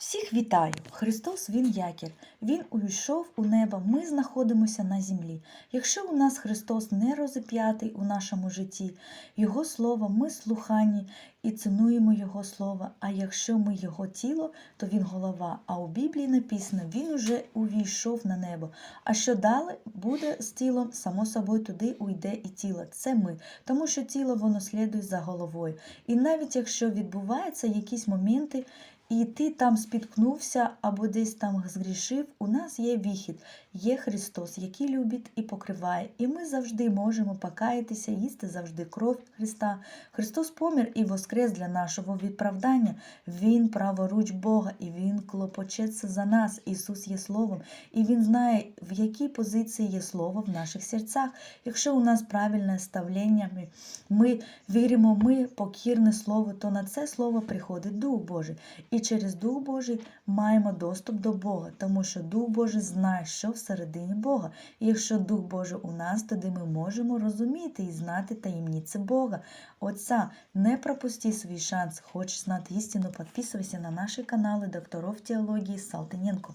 Всіх вітаю! Христос Він якір. Він увійшов у небо, ми знаходимося на землі. Якщо у нас Христос не розіп'ятий у нашому житті, Його Слово, ми слухані і цінуємо Його Слово. А якщо ми Його тіло, то Він голова. А у Біблії написано, Він уже увійшов на небо. А що далі буде з тілом, само собою туди уйде і тіло. Це ми, тому що тіло воно слідує за головою. І навіть якщо відбуваються якісь моменти, і ти там спіткнувся або десь там згрішив, у нас є вихід, є Христос, який любить і покриває. І ми завжди можемо покаятися, їсти завжди кров Христа. Христос помер і воскрес для нашого відправдання. Він праворуч Бога, і Він клопочеться за нас. Ісус є Словом, і Він знає, в якій позиції є Слово в наших серцях. Якщо у нас правильне ставлення, ми, віримо, ми покірне Слово, то на це Слово приходить Дух Божий. І через Дух Божий маємо доступ до Бога, тому що Дух Божий знає, що всередині Бога. І якщо Дух Божий у нас, тоді ми можемо розуміти і знати таємниці Бога. Отця, не пропусти свой шанс. Хочешь знать истину? Подписывайся на наши каналы докторов теологии Салтаненко.